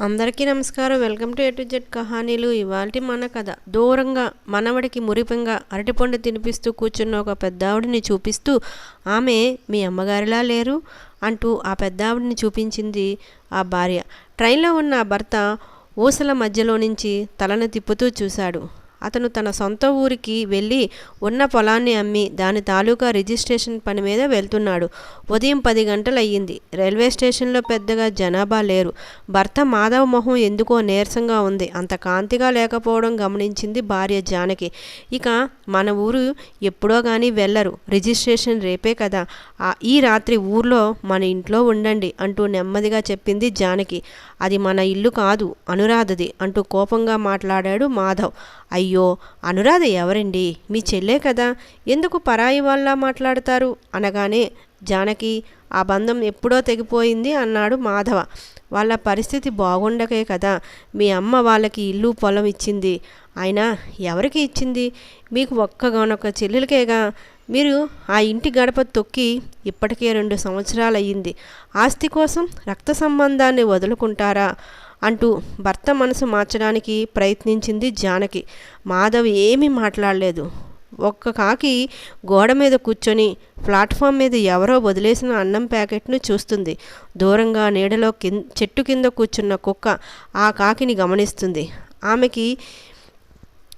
అందరికీ నమస్కారం. Welcome to A to Z కహానీలు. ఇవాళ మన కథ. దూరంగా మనవడికి మురిపంగా అరటిపండు తినిపిస్తూ కూర్చున్న ఒక పెద్దావిడిని చూపిస్తూ ఆమె మీ అమ్మగారిలా లేరు? అంటూ ఆ పెద్దావిడిని చూపించింది ఆ భార్య. ట్రైన్లో ఉన్న భర్త ఊసల మధ్యలో నుంచి తలను తిప్పుతూ చూశాడు. అతను తన సొంత ఊరికి వెళ్ళి ఉన్న పొలాన్ని అమ్మి దాని తాలూకా రిజిస్ట్రేషన్ పని మీద వెళ్తున్నాడు. ఉదయం పది గంటలు అయ్యింది రైల్వే స్టేషన్లో పెద్దగా జనాభా లేరు. భర్త మాధవ మొహం ఎందుకో నీరసంగా ఉంది. అంత కాంతిగా లేకపోవడం గమనించింది భార్య జానకి. ఇక మన ఊరు ఎప్పుడో కానీ వెళ్ళరు. రిజిస్ట్రేషన్ రేపే కదా. ఈ రాత్రి ఊర్లో మన ఇంట్లో ఉండండి అంటూ నెమ్మదిగా చెప్పింది జానకి. అది మన ఇల్లు కాదు అనురాధది అంటూ కోపంగా మాట్లాడాడు మాధవ్. అయ్యో అయ్యో అనురాధ ఎవరండి? మీ చెల్లే కదా ఎందుకు పరాయి వాళ్ళ మాట్లాడతారు? అనగానే జానకి ఆ బంధం ఎప్పుడో తెగిపోయింది అన్నాడు మాధవ. వాళ్ళ పరిస్థితి బాగుండకే కదా మీ అమ్మ వాళ్ళకి ఇల్లు పొలం ఇచ్చింది. అయినా ఎవరికి ఇచ్చింది? మీకు ఒక్కగానొక్క చెల్లెలకేగా? మీరు ఆ ఇంటి గడప తొక్కి ఇప్పటికే రెండు సంవత్సరాలు అయ్యింది ఆస్తి కోసం రక్త సంబంధాన్ని వదులుకుంటారా? అంటూ భర్త మనసు మార్చడానికి ప్రయత్నించింది జానకి. మాధవ్ ఏమీ మాట్లాడలేదు. ఒక్క కాకి గోడ మీద కూర్చొని ప్లాట్ఫామ్ మీద ఎవరో వదిలేసిన అన్నం ప్యాకెట్ను చూస్తుంది. దూరంగా నీడలో కింద చెట్టు కింద కూర్చున్న కుక్క ఆ కాకిని గమనిస్తుంది. ఆమెకి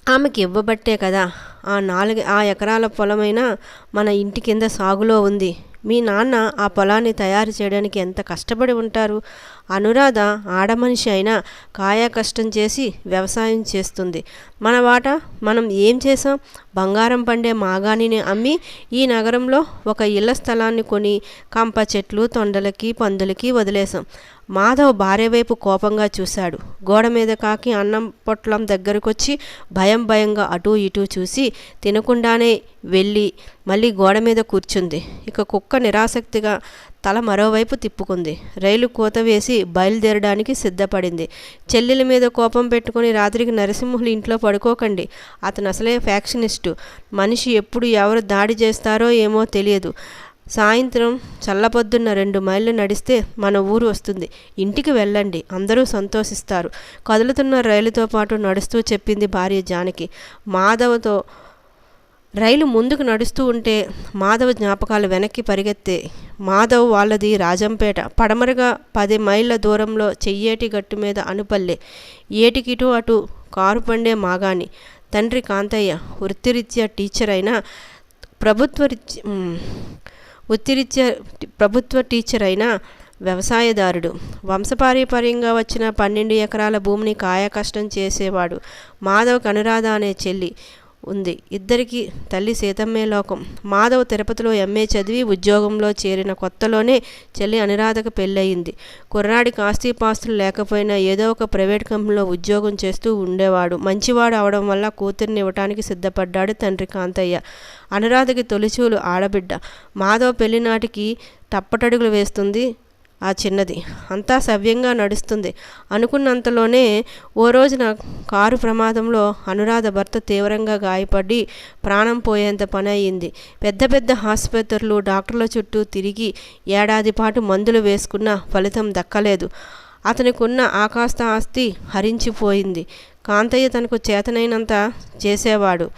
ఆమెకి ఇవ్వబట్టే కదా. ఆ నాలుగు ఆ ఎకరాల పొలమైనా మన ఇంటి కింద సాగులో ఉంది. మీ నాన్న ఆ పొలాన్ని తయారు చేయడానికి ఎంత కష్టపడి ఉంటారు? అనురాధ ఆడమనిషి అయినా కాయాకష్టం చేసి వ్యవసాయం చేస్తుంది. మన వాట మనం ఏం చేసాం బంగారం పండే మాగాణిని అమ్మి ఈ నగరంలో ఒక ఇళ్ళ స్థలాన్ని కొని కంప చెట్లు తొండలకి పందులకి వదిలేసాం మాధవ్ భార్య వైపు కోపంగా చూశాడు. గోడ మీద కాకి అన్నం పొట్లం దగ్గరకొచ్చి భయం భయంగా అటూ ఇటూ చూసి తినకుండానే వెళ్ళి మళ్ళీ గోడ మీద కూర్చుంది. ఇక కుక్క నిరాసక్తిగా తల మరోవైపు తిప్పుకుంది. రైలు కూత వేసి బయలుదేరడానికి సిద్ధపడింది. చెల్లెల మీద కోపం పెట్టుకుని రాత్రికి నరసింహులు ఇంట్లో పడుకోకండి. అతను అసలే ఫ్యాక్షనిస్టు. మనిషి ఎప్పుడు ఎవరు దాడి చేస్తారో ఏమో తెలియదు. సాయంత్రం చల్లపొద్దున్న రెండు మైళ్ళు నడిస్తే మన ఊరు వస్తుంది. ఇంటికి వెళ్ళండి. అందరూ సంతోషిస్తారు. కదులుతున్న రైలుతో పాటు నడుస్తూ చెప్పింది భార్య జానకి. మాధవతో రైలు ముందుకు నడుస్తూ ఉంటే మాధవ్ జ్ఞాపకాలు వెనక్కి పరిగెత్తే మాధవ్ వాళ్ళది రాజంపేట. పడమరగా పది మైళ్ళ దూరంలో చెయ్యేటి గట్టు మీద అనుపల్లె. ఏటికిటు అటు కారు పండే మాగాని తండ్రి కాంతయ్య వృత్తిరీత్యా టీచర్ అయినా ప్రభుత్వ వృత్తిరీత్యా ప్రభుత్వ టీచర్ అయినా వ్యవసాయదారుడు. వంశపారపర్యంగా వచ్చిన పన్నెండు ఎకరాల భూమిని కాయకష్టం చేసేవాడు మాధవ్ అనురాధ అనే చెల్లి. ఉంది. ఇద్దరికి తల్లి సీతమ్మే లోకం. మాధవ్ తిరుపతిలో ఎంఏ చదివి ఉద్యోగంలో చేరిన కొత్తలోనే చెల్లి అనురాధకు పెళ్ళయింది. కుర్రాడికి ఆస్తిపాస్తులు లేకపోయినా ఏదో ఒక ప్రైవేట్ కంపెనీలో ఉద్యోగం చేస్తూ ఉండేవాడు. మంచివాడు అవడం వల్ల కూతుర్ని ఇవ్వటానికి సిద్ధపడ్డాడు తండ్రి కాంతయ్య. అనురాధకి తొలిచూలు ఆడబిడ్డ. మాధవ్ పెళ్ళినాటికి టప్పటడుగులు వేస్తుంది. ఆ చిన్నది. అంతా సవ్యంగా నడుస్తుంది. అనుకున్నంతలోనే ఓ రోజున కారు ప్రమాదంలో అనురాధ భర్త తీవ్రంగా గాయపడి ప్రాణం పోయేంత పని అయింది పెద్ద పెద్ద ఆసుపత్రులు డాక్టర్ల చుట్టూ తిరిగి ఏడాది పాటు మందులు వేసుకున్న ఫలితం దక్కలేదు. అతనికి ఉన్న ఆకాస్త ఆస్తి హరించిపోయింది. కాంతయ్య తనకు చేతనైనంత చేసేవాడు.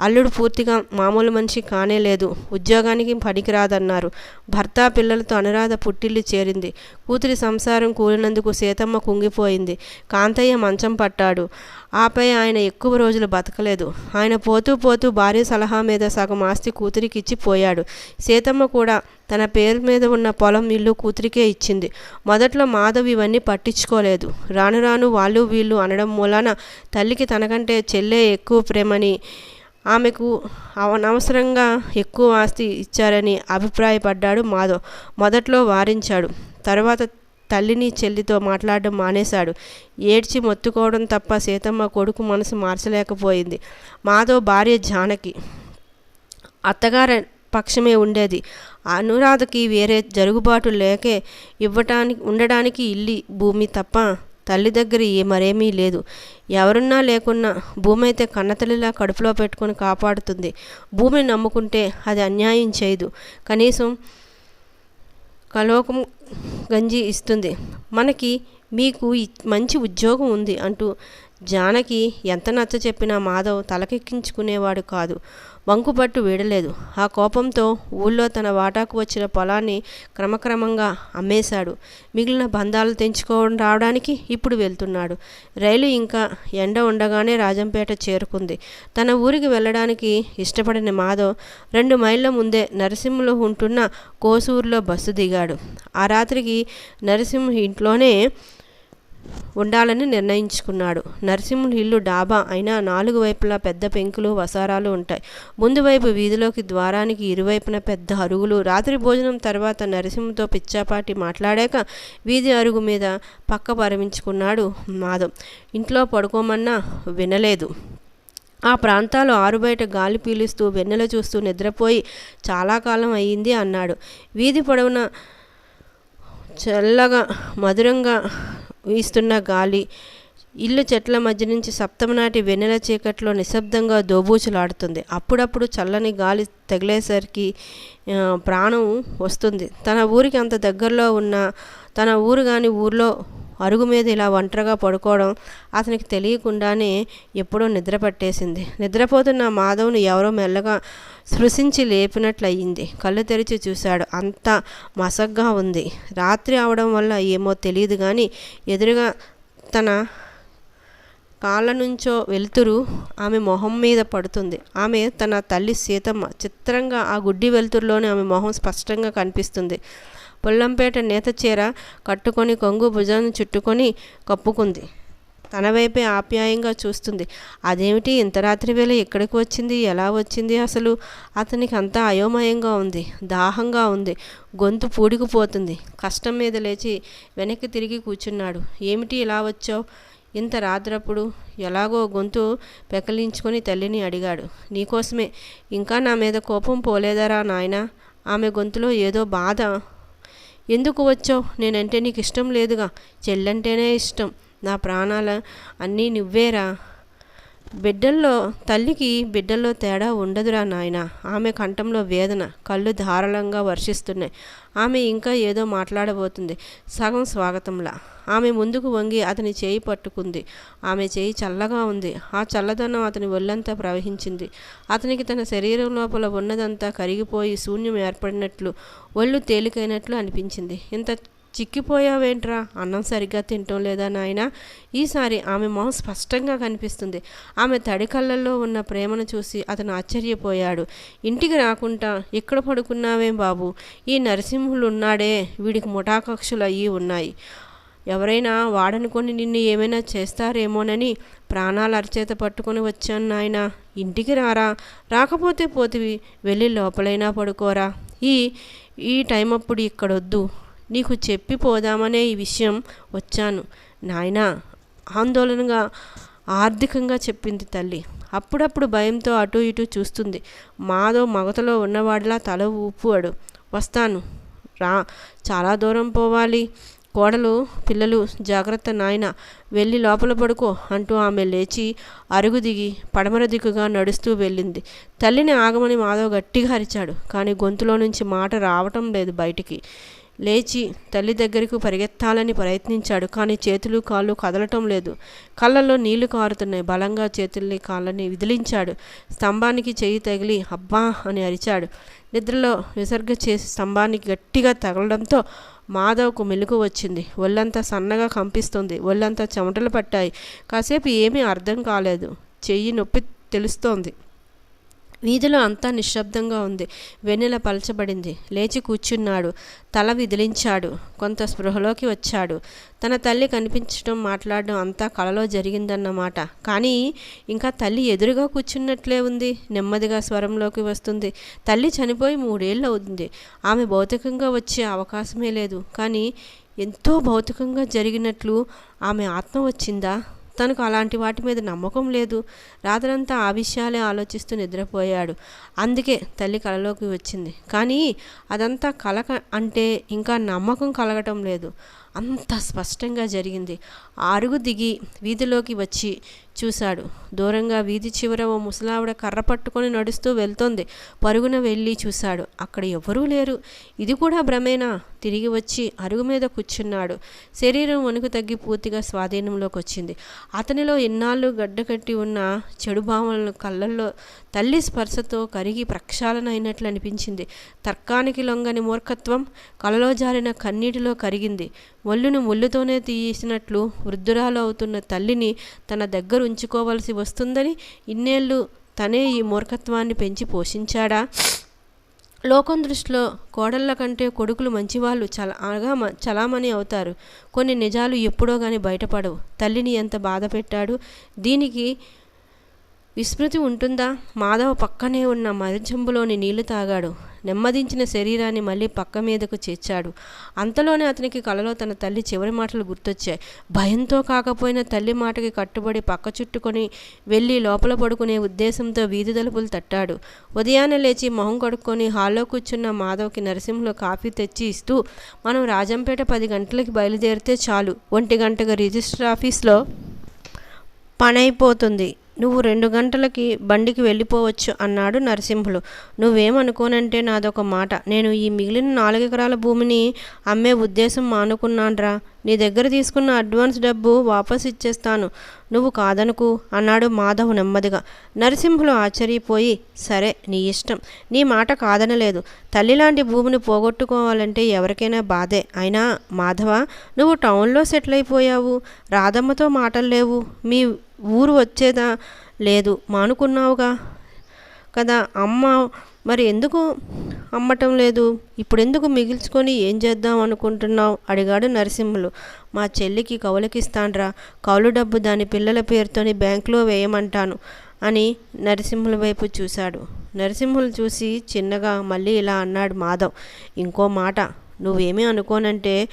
అల్లుడు పూర్తిగా మామూలు మనిషి కానే లేదు. ఉద్యోగానికి పనికిరాదన్నారు. భర్త పిల్లలతో అనురాధ పుట్టిల్లు చేరింది. కూతురి సంసారం కూలినందుకు సీతమ్మ కుంగిపోయింది. కాంతయ్య మంచం పట్టాడు. ఆపై ఆయన ఎక్కువ రోజులు బతకలేదు. ఆయన పోతూ పోతూ భార్య సలహా మీద సగం ఆస్తి కూతురికి ఇచ్చి పోయాడు. సీతమ్మ కూడా తన పేరు మీద ఉన్న పొలం ఇల్లు కూతురికే ఇచ్చింది. మొదట్లో మాధవ్ ఇవన్నీ పట్టించుకోలేదు. రాను రాను వాళ్ళు వీళ్ళు అనడం మూలాన తల్లికి తనకంటే చెల్లే ఎక్కువ ప్రేమని ఆమెకు అనవసరంగా ఎక్కువ ఆస్తి ఇచ్చారని అభిప్రాయపడ్డాడు మాధవ్. మొదట్లో వారించాడు. తర్వాత తల్లిని చెల్లితో మాట్లాడడం మానేశాడు. ఏడ్చి మొత్తుకోవడం తప్ప సీతమ్మ కొడుకు మనసు మార్చలేకపోయింది. మాధవ్ భార్య జానకి. అత్తగారి పక్షమే ఉండేది. అనురాధకి వేరే జరుగుబాటు లేకే ఇవ్వటానికి ఉండడానికి ఇల్లి భూమి తప్ప తల్లి దగ్గర ఏ మరేమీ లేదు. ఎవరున్నా లేకున్నా భూమి అయితే కన్నతల్లిలా కడుపులో పెట్టుకొని కాపాడుతుంది. భూమిని నమ్ముకుంటే అది అన్యాయం చేయదు. కనీసం కలోకం గంజి ఇస్తుంది. మనకి మీకు మంచి ఉద్యోగం ఉంది అంటూ జానకి ఎంత నచ్చ చెప్పినా మాధవ్ తలకెక్కించుకునేవాడు కాదు. వంకుపట్టు వీడలేదు. ఆ కోపంతో ఊళ్ళో తన వాటాకు వచ్చిన పొలాన్ని క్రమక్రమంగా అమ్మేశాడు. మిగిలిన బంధాలు తెంచుకోవడం రావడానికి ఇప్పుడు వెళ్తున్నాడు. రైలు ఇంకా ఎండ ఉండగానే రాజంపేట చేరుకుంది. తన ఊరికి వెళ్ళడానికి ఇష్టపడిన మాధవ్ రెండు మైళ్ళ ముందే నరసింహలో ఉంటున్న కోసూరులో బస్సు దిగాడు. ఆ రాత్రికి నరసింహ ఇంట్లోనే ఉండాలని నిర్ణయించుకున్నాడు. నరసింహుని ఇల్లు డాబా అయినా నాలుగు వైపులా పెద్ద పెంకులు వసారాలు ఉంటాయి. ముందు వైపు వీధిలోకి ద్వారానికి ఇరువైపున పెద్ద అరుగులు. రాత్రి భోజనం తర్వాత నరసింహతో పిచ్చాపాటి మాట్లాడాక వీధి అరుగు మీద పక్క పరిమించుకున్నాడు మాధవ్. ఇంట్లో పడుకోమన్నా వినలేదు. ఆ ప్రాంతాలు ఆరుబయట గాలి పీలుస్తూ వెన్నెల చూస్తూ నిద్రపోయి చాలా కాలం అయ్యింది అన్నాడు. వీధి పొడవున చల్లగా మధురంగా వీస్తున్న గాలి. ఇల్లు చెట్ల మధ్య నుంచి సప్తమనాటి వెన్నెల చీకట్లో నిశ్శబ్దంగా దోబూచులాడుతుంది. అప్పుడప్పుడు చల్లని గాలి తగిలేసరికి ప్రాణం వస్తుంది. తన ఊరికి అంత దగ్గరలో ఉన్న తన ఊరు కాని ఊర్లో అరుగు మీద ఇలా ఒంటరిగా పడుకోవడం అతనికి తెలియకుండానే ఎప్పుడో నిద్ర పట్టేసింది. నిద్రపోతున్న మాధవ్ను ఎవరో మెల్లగా స్పృశించి లేపినట్లయింది. కళ్ళు తెరిచి చూశాడు. అంతా మసగ్గా ఉంది. రాత్రి అవడం వల్ల ఏమో తెలియదు కానీ ఎదురుగా తన కాళ్ళ నుంచో వెలుతురు ఆమె మొహం మీద పడుతుంది. ఆమె తన తల్లి సీతమ్మ. చిత్రంగా ఆ గుడ్డి వెలుతురులోనే ఆమె మొహం స్పష్టంగా కనిపిస్తుంది. పుల్లంపేట నేత చీర కట్టుకొని కొంగు భుజాన్ని చుట్టుకొని కప్పుకుంది. తన వైపే ఆప్యాయంగా చూస్తుంది. అదేమిటి ఇంత రాత్రి వేళ ఎక్కడికి వచ్చింది? ఎలా వచ్చింది అసలు? అతనికి అంతా అయోమయంగా ఉంది దాహంగా ఉంది. గొంతు పూడికిపోతుంది. కష్టం మీద లేచి వెనక్కి తిరిగి కూర్చున్నాడు ఏమిటి ఇలా వచ్చావు? ఇంత రాత్రప్పుడు ఎలాగో గొంతు పెకలించుకొని తల్లిని అడిగాడు. నీకోసమే. ఇంకా నా మీద కోపం పోలేదరా నాయనా? ఆమె గొంతులో ఏదో బాధ ఎందుకు వచ్చావు? నేనంటే నీకు ఇష్టం లేదుగా. చెల్లంటేనే ఇష్టం. నా ప్రాణాల అన్నీ నువ్వేరా? బిడ్డల్లో తల్లికి బిడ్డల్లో తేడా ఉండదురా నాయన. ఆమె కంఠంలో వేదన కళ్ళు ధారాళంగా వర్షిస్తున్నాయి. ఆమె ఇంకా ఏదో మాట్లాడబోతుంది. సగం స్వాగతంలా. ఆమె ముందుకు వంగి అతని చేయి పట్టుకుంది. ఆమె చేయి చల్లగా ఉంది. ఆ చల్లదనం అతని ఒళ్ళంతా ప్రవహించింది. అతనికి తన శరీరం లోపల ఉన్నదంతా కరిగిపోయి శూన్యం ఏర్పడినట్లు ఒళ్ళు తేలికైనట్లు అనిపించింది. ఇంత చిక్కిపోయావేంట్రా? అన్నం సరిగ్గా తింటం లేదా నాయన? ఈసారి ఆమె మొహం స్పష్టంగా కనిపిస్తుంది. ఆమె తడి కళ్ళల్లో ఉన్న ప్రేమను చూసి అతను ఆశ్చర్యపోయాడు. ఇంటికి రాకుండా ఎక్కడ పడుకున్నావేం బాబు? ఈ నరసింహులు ఉన్నాడే వీడికి ముఠాకక్షులు అయ్యి ఉన్నాయి. ఎవరైనా వాడనుకొని నిన్ను ఏమైనా చేస్తారేమోనని ప్రాణాలు అరచేత పట్టుకొని వచ్చాను నాయన. ఇంటికి రారా? రాకపోతే పోతివి. వెళ్ళి లోపలైనా పడుకోరా. ఈ ఈ టైం అప్పుడు ఇక్కడొద్దు. నీకు చెప్పి పోదామనే ఈ విషయం వచ్చాను. నాయనా ఆందోళనగా ఆర్థికంగా చెప్పింది తల్లి. అప్పుడప్పుడు భయంతో అటు ఇటు చూస్తుంది. మాధవ్ మగతలో ఉన్నవాడిలా తల ఊపువాడు. వస్తాను. రా. చాలా దూరం పోవాలి. కోడలు పిల్లలు జాగ్రత్త నాయన. వెళ్ళి లోపల పడుకో అంటూ ఆమె లేచి అరుగు దిగి పడమర దిక్కుగా నడుస్తూ వెళ్ళింది. తల్లిని ఆగమని మాధవ్ గట్టిగా అరిచాడు. కానీ గొంతులో నుంచి మాట రావటం లేదు బయటికి. లేచి తల్లి దగ్గరకు పరిగెత్తాలని ప్రయత్నించాడు కానీ చేతులు కాళ్ళు కదలటం లేదు. కళ్ళల్లో నీళ్ళు కారుతున్నాయి. బలంగా చేతుల్ని కాళ్ళని విదిలించాడు. స్తంభానికి చెయ్యి తగిలి అబ్బా అని అరిచాడు. నిద్రలో విసర్గ చేసి స్తంభానికి గట్టిగా తగలడంతో మాధవ్కు మెలకు వచ్చింది. ఒళ్ళంతా సన్నగా కంపిస్తుంది. ఒళ్ళంతా చెమటలు పట్టాయి. కాసేపు ఏమీ అర్థం కాలేదు. చెయ్యి నొప్పి తెలుస్తోంది. వీధిలో అంతా నిశ్శబ్దంగా ఉంది. వెన్నెల పలచబడింది. లేచి కూర్చున్నాడు. తల విదిలించాడు. కొంత స్పృహలోకి వచ్చాడు. తన తల్లి కనిపించడం మాట్లాడడం అంతా కలలో జరిగిందన్నమాట. కానీ ఇంకా తల్లి ఎదురుగా కూర్చున్నట్లే ఉంది. నెమ్మదిగా స్వరంలోకి వస్తుంది. తల్లి చనిపోయి మూడేళ్ళు అవుతుంది. ఆమె భౌతికంగా వచ్చే అవకాశమే లేదు. కానీ ఎంతో భౌతికంగా జరిగినట్లు ఆమె ఆత్మ వచ్చిందా? తనకు అలాంటి వాటి మీద నమ్మకం లేదు. రాత్రంతా ఆ విషయాలే ఆలోచిస్తూ నిద్రపోయాడు. అందుకే తల్లి కలలోకి వచ్చింది. కానీ అదంతా కలక అంటే ఇంకా నమ్మకం కలగటం లేదు. అంత స్పష్టంగా జరిగింది. ఆ అరుగు దిగి వీధిలోకి వచ్చి చూశాడు. దూరంగా వీధి చివర ఓ ముసలావిడ కర్ర పట్టుకొని నడుస్తూ వెళ్తోంది. పరుగున వెళ్ళి చూశాడు. అక్కడ ఎవరూ లేరు. ఇది కూడా భ్రమేనా? తిరిగి వచ్చి అరుగు మీద కూర్చున్నాడు. శరీరం వణుకు తగ్గి పూర్తిగా స్వాధీనంలోకి వచ్చింది. అతనిలో ఎన్నాళ్ళు గడ్డకట్టి ఉన్న చెడు భావనలు కళ్ళల్లో తల్లి స్పర్శతో కరిగి ప్రక్షాళన అయినట్లు అనిపించింది. తర్కానికి లొంగని మూర్ఖత్వం కలలో జారిన కన్నీటిలో కరిగింది. ఒళ్ళును ముళ్ళుతోనే తీసినట్లు వృద్ధురాలు అవుతున్న తల్లిని తన దగ్గర ఉంచుకోవలసి వస్తుందని ఇన్నేళ్ళు తనే ఈ మూర్ఖత్వాన్ని పెంచి పోషించాడా? లోకం దృష్టిలో కోడళ్ళ కంటే కొడుకులు మంచివాళ్ళు చలాగా చలామణి అవుతారు. కొన్ని నిజాలు ఎప్పుడో కానీ బయటపడవు. తల్లిని ఎంత బాధ పెట్టాడు? దీనికి విస్మృతి ఉంటుందా? మాధవ పక్కనే ఉన్న మరిచెంబులోని నీళ్ళు తాగాడు. నెమ్మదించిన శరీరాన్ని మళ్ళీ పక్క మీదకు చేర్చాడు. అంతలోనే అతనికి కలలో తన తల్లి చివరి మాటలు గుర్తొచ్చాయి. భయంతో కాకపోయినా తల్లి మాటకి కట్టుబడి పక్క చుట్టుకొని వెళ్ళి లోపల పడుకునే ఉద్దేశంతో వీధి తలుపులు తట్టాడు. ఉదయాన్నే లేచి మొహం కడుక్కొని హాల్లో కూర్చున్న మాధవ్కి నరసింహలో కాఫీ తెచ్చి ఇస్తూ మనం రాజంపేట పది గంటలకి బయలుదేరితే చాలు. ఒంటి గంటగా రిజిస్టర్ ఆఫీస్లో పనైపోతుంది. నువ్వు రెండు గంటలకి బండికి వెళ్ళిపోవచ్చు అన్నాడు నరసింహులు. నువ్వేమనుకోనంటే నాదొక మాట. నేను ఈ మిగిలిన నాలుగెకరాల భూమిని అమ్మే ఉద్దేశం మానుకున్నాన్రా. నీ దగ్గర తీసుకున్న అడ్వాన్స్ డబ్బు వాపస్ ఇచ్చేస్తాను. నువ్వు కాదనుకు అన్నాడు మాధవ్ నెమ్మదిగా. నరసింహులు ఆశ్చర్యపోయి సరే నీ ఇష్టం. నీ మాట కాదనలేదు. తల్లి లాంటి భూమిని పోగొట్టుకోవాలంటే ఎవరికైనా బాధే. అయినా మాధవ నువ్వు టౌన్లో సెటిల్ అయిపోయావు. రాధమ్మతో మాటలు లేవు. మీ ఊరు వచ్చేదా? లేదు. మానుకున్నావుగా కదా అమ్మ మరి ఎందుకు అమ్మటం లేదు? ఇప్పుడు ఎందుకు మిగిల్చుకొని ఏం చేద్దాం అనుకుంటున్నావు? అడిగాడు నరసింహులు. మా చెల్లికి కౌలకిస్తాన్రా. కౌలు డబ్బు దాని పిల్లల పేరుతోని బ్యాంకులో వేయమంటాను అని నరసింహుల వైపు చూశాడు. నరసింహులు చూసి చిన్నగా మళ్ళీ ఇలా అన్నాడు మాధవ్. ఇంకో మాట. నువ్వేమీ అనుకోనంటే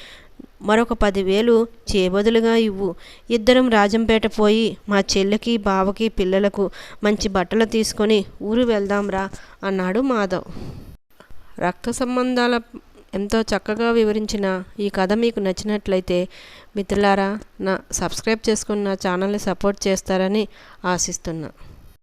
మరొక పదివేలు చేబదులుగా ఇవ్వు. ఇద్దరం రాజంపేట పోయి మా చెల్లికి బావకి పిల్లలకు మంచి బట్టలు తీసుకొని ఊరు వెళ్దాంరా అన్నాడు మాధవ్. రక్త సంబంధాల ఎంతో చక్కగా వివరించిన ఈ కథ మీకు నచ్చినట్లయితే మిత్రులారా నా సబ్స్క్రైబ్ చేసుకున్న ఛానల్ని సపోర్ట్ చేస్తారని ఆశిస్తున్నా.